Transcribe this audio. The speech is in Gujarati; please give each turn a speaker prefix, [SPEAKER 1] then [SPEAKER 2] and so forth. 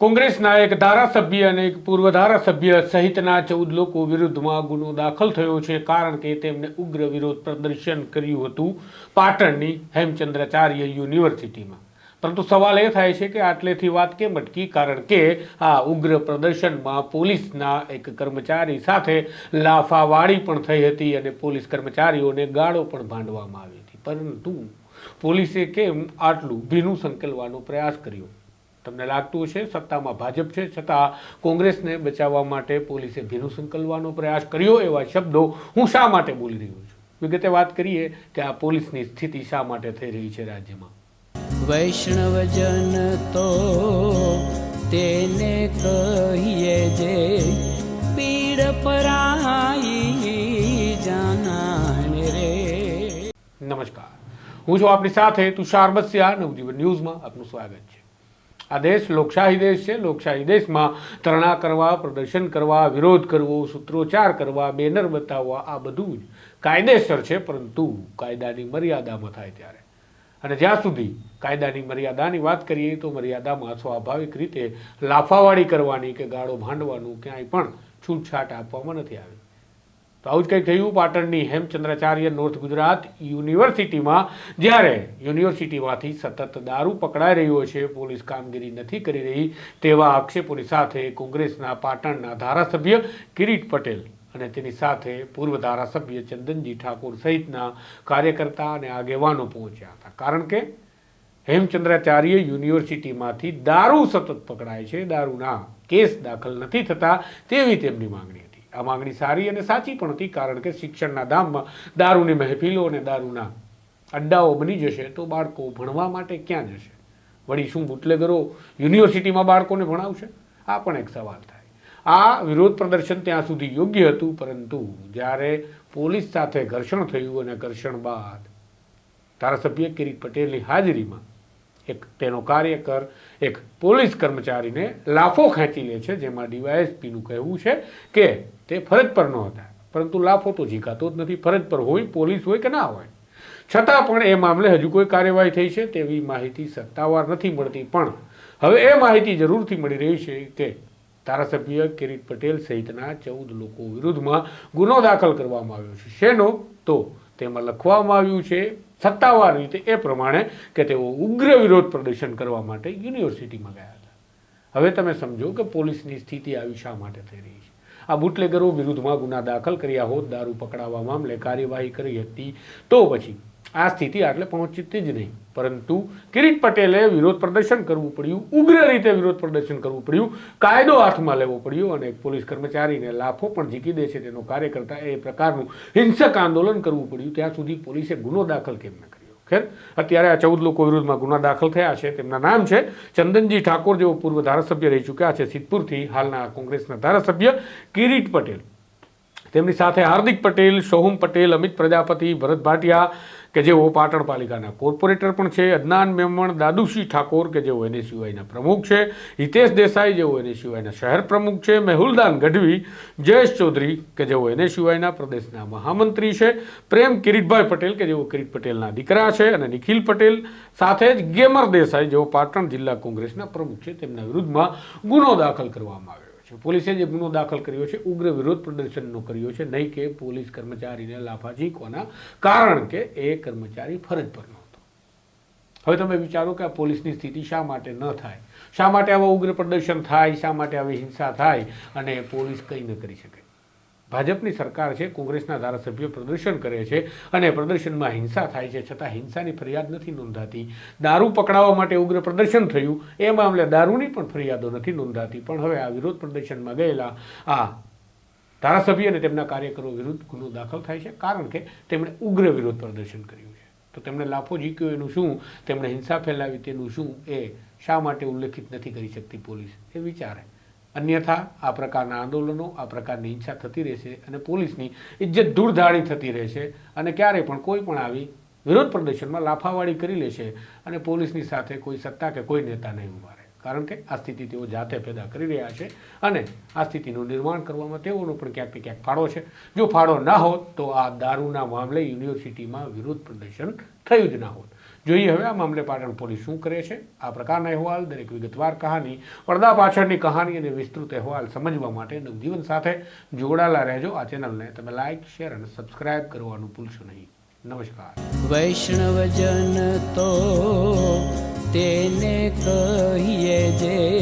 [SPEAKER 1] કોંગ્રેસના એક ધારાસભ્ય અને એક પૂર્વ ધારાસભ્ય સહિતના ચૌદ લોકો વિરુદ્ધમાં ગુનો દાખલ થયો છે કારણ કે તેમણે ઉગ્ર વિરોધ પ્રદર્શન કર્યું હતું પાટણની હેમચંદ્રાચાર્ય યુનિવર્સિટીમાં. પરંતુ સવાલ એ થાય છે કે આટલેથી વાત કેમ અટકી? કારણ કે આ ઉગ્ર પ્રદર્શનમાં પોલીસના એક કર્મચારી સાથે લાફાવાળી પણ થઈ હતી અને પોલીસ કર્મચારીઓને ગાળો પણ ભાંડવામાં આવી હતી. પરંતુ પોલીસે કેમ આટલું ભીનું સંકેલવાનો પ્રયાસ કર્યો? તમને લાગતું હશે સત્તામાં ભાજપ છે છતાં કોંગ્રેસને બચાવવા માટે પોલીસે ભીનું સંકલવાનો પ્રયાસ કર્યો એવા શબ્દો હું શા માટે બોલી રહ્યો છું? વિગતે વાત કરીએ કે આ પોલીસની સ્થિતિ શા માટે થઈ રહી છે રાજ્યમાં?
[SPEAKER 2] વૈષ્ણવજન તો તેને કહીએ જે પીડ પરાઈ જાનાને રે.
[SPEAKER 1] નમસ્કાર. હું છું આપની સાથે તુષાર બસિયા. નવજીવન ન્યૂઝમાં આપનું સ્વાગત છે. આ દેશ લોકશાહી દેશ છે. લોકશાહી દેશમાં ધરણા કરવા, પ્રદર્શન કરવા, વિરોધ કરવો, સૂત્રોચ્ચાર કરવા, બેનર બતાવવા, આ બધું જ કાયદેસર છે, પરંતુ કાયદાની મર્યાદામાં થાય ત્યારે. અને જ્યાં સુધી કાયદાની મર્યાદાની વાત કરીએ તો મર્યાદામાં સ્વાભાવિક રીતે લાફાવાળી કરવાની કે ગાળો ભાંડવાનું ક્યાંય પણ છૂટછાટ આપવામાં નથી આવી. તો આવું જ કંઈક થયું પાટણની હેમચંદ્રાચાર્ય નોર્થ ગુજરાત યુનિવર્સિટીમાં, જ્યારે યુનિવર્સિટીમાંથી સતત દારૂ પકડાઈ રહ્યો છે, પોલીસ કામગીરી નથી કરી રહી, તેવા આક્ષેપોની સાથે કોંગ્રેસના પાટણના ધારાસભ્ય કિરીટ પટેલ અને તેની સાથે પૂર્વ ધારાસભ્ય ચંદનજી ઠાકોર સહિતના કાર્યકર્તા અને આગેવાનો પહોંચ્યા હતા. કારણ કે હેમચંદ્રાચાર્ય યુનિવર્સિટીમાંથી દારૂ સતત પકડાય છે, દારૂના કેસ દાખલ નથી થતા તેવી તેમની માંગણી આ માંગણી સારી અને સાચી પણ હતી, કારણ કે શિક્ષણના ધામમાં દારૂની મહેફિલો અને દારૂના અડ્ડાઓ બની જશે તો બાળકો ભણવા માટે ક્યાં જશે? વળી શું બુટલેગરો યુનિવર્સિટીમાં બાળકોને ભણાવશે? આ પણ એક સવાલ થાય. આ વિરોધ પ્રદર્શન ત્યાં સુધી યોગ્ય હતું, પરંતુ જ્યારે પોલીસ સાથે ઘર્ષણ થયું અને ઘર્ષણ બાદ ધારાસભ્ય કિરીટ પટેલની હાજરીમાં એક તેનો કાર્યકર, એક પોલીસ કર્મચારીને લાફો ખેંચી લે છે, જેમાં ડીવાયએસપીનું કહેવું છે કે તે ફરજ પર ન હતા. પરંતુ લાફો તો ઝીકાતો જ નથી. ફરજ પર હોય, પોલીસ હોય કે ના હોય. છતાં પણ એ મામલે હજુ કોઈ કાર્યવાહી થઈ છે તેવી માહિતી સત્તાવાર નથી મળતી. પણ હવે એ માહિતી જરૂરથી મળી રહી છે કે ધારાસભ્ય કિરીટ પટેલ સહિતના ચૌદ લોકો વિરુદ્ધમાં ગુનો દાખલ કરવામાં આવ્યો છે. શેનો? તો તેમાં લખવામાં આવ્યું છે સત્તાવાર રીતે એ પ્રમાણે કે તેઓ ઉગ્ર વિરોધ પ્રદર્શન કરવા માટે યુનિવર્સિટીમાં ગયા હતા. હવે તમે સમજો કે પોલીસની સ્થિતિ આવી શા માટે થઈ રહી છે? આ બુટલેગરો વિરુદ્ધમાં ગુના દાખલ કર્યા હોત, દારૂ પકડાવવા, મામલે કાર્યવાહી કરી હતી, તો પછી આ સ્થિતિ આટલે પહોંચતી જ નહીં. પરંતુ કિરીટ પટેલે વિરોધ પ્રદર્શન કરવું પડ્યું, ઉગ્ર રીતે વિરોધ પ્રદર્શન કરવું પડ્યું, કાયદો હાથમાં લેવો પડ્યો અને એક પોલીસ કર્મચારીને લાફો પણ ઝીકી દે છે તેનો કાર્યકર્તા એ પ્રકારનું હિંસક આંદોલન કરવું પડ્યું. ત્યાં સુધી પોલીસે ગુનો દાખલ કેમ ન કર્યો? ખેર, અત્યારે આ ચૌદ લોકો વિરુદ્ધમાં ગુના દાખલ થયા છે. તેમના નામ છે ચંદનજી ઠાકોર, જેઓ પૂર્વ ધારાસભ્ય રહી ચૂક્યા છે સિદ્ધપુરથી, હાલના કોંગ્રેસના ધારાસભ્ય કિરીટ પટેલ. તેમની સાથે હાર્દિક પટેલ, સોહમ પટેલ, અમિત પ્રજાપતિ, ભરત ભાટિયા કે જેઓ પાટણ પાલિકાના કોર્પોરેટર પણ છે અદનાન મેમણ દાદુસિંહ ઠાકોર, કે જેઓ એનએસયુઆઈના પ્રમુખ છે, હિતેશ દેસાઈ, જેઓ એનએસયુઆઈના શહેર પ્રમુખ છે, મેહુલદાન ગઢવી, જયેશ ચૌધરી, કે જેઓ એનએસયુઆઈના પ્રદેશના મહામંત્રી છે, પ્રેમ કિરીટભાઈ પટેલ, કે જેઓ કિરીટ પટેલના દીકરા છે, અને નિખિલ પટેલ સાથે જ ગેમર દેસાઈ, જેઓ પાટણ જિલ્લા કોંગ્રેસના પ્રમુખ છે, તેમના વિરુદ્ધમાં ગુનો દાખલ કરવામાં આવ્યો છે. પોલીસે જે ગુનો દાખલ કર્યો છે, ઉગ્ર વિરોધ પ્રદર્શનનો કર્યો છે. નહીં કે પોલીસ કર્મચારીને લાફા કોના? કારણ કે એ કર્મચારી ફરજ પર નહોતો. હવે તમે વિચારો કે આ પોલીસની સ્થિતિ શા માટે ન થાય? શા માટે આવા ઉગ્ર પ્રદર્શન થાય? શા માટે આવી હિંસા થાય? અને પોલીસ કંઈ ન કરી શકે? ભાજપની સરકાર છે, કોંગ્રેસના ધારાસભ્યો પ્રદર્શન કરે છે અને પ્રદર્શનમાં હિંસા થાય છે, છતાં હિંસાની ફરિયાદ નથી નોંધાતી. દારૂ પકડાવવા માટે ઉગ્ર પ્રદર્શન થયું. એ મામલે દારૂની પણ ફરિયાદો નથી નોંધાતી. પણ હવે આ વિરોધ પ્રદર્શનમાં ગયેલા આ ધારાસભ્ય અને તેમના કાર્યકરો વિરુદ્ધ ગુનો દાખલ થાય છે, કારણ કે તેમણે ઉગ્ર વિરોધ પ્રદર્શન કર્યું છે. તો તેમણે લાફો ઝીક્યો એનું શું? તેમણે હિંસા ફેલાવી તેનું શું? એ શા માટે ઉલ્લેખિત નથી કરી શકતી પોલીસ? એ વિચારે. અન્યથા આ પ્રકારના આંદોલનો, આ પ્રકારની હિંસા થતી રહેશે અને પોલીસની ઇજ્જત ધૂળધાળી થતી રહેશે અને ક્યારેય પણ કોઈ પણ આવી વિરોધ પ્રદર્શનમાં લાફાવાળી કરી લેશે અને પોલીસની સાથે કોઈ સત્તા કે કોઈ નેતા નહીં ઊભા રહે. કારણ કે આ સ્થિતિ તેઓ જાતે પેદા કરી રહ્યા છે અને આ સ્થિતિનું નિર્માણ કરવામાં તેઓનો પણ ક્યાંક ક્યાંક ફાળો છે. જો ફાળો ના હોત તો આ દારૂના મામલે યુનિવર્સિટીમાં વિરોધ પ્રદર્શન થયું જ ના હોત. જોઈએ હવે આ મામલે પાટણ પોલીસ શું કરે છે? આ પ્રકારના અહેવાલ, દરેક વિગતવાર કહાની, પડદા પાછળની કહાની અને વિસ્તૃત અહેવાલ સમજવા માટે નવજીવન સાથે જોડાયેલા રહેજો. આ ચેનલને તમે લાઇક શેર અને સબસ્ક્રાઇબ કરવાનું ભૂલશો નહીં. નમસ્કાર.
[SPEAKER 2] વૈષ્ણવજન તો તેને કહીએ જે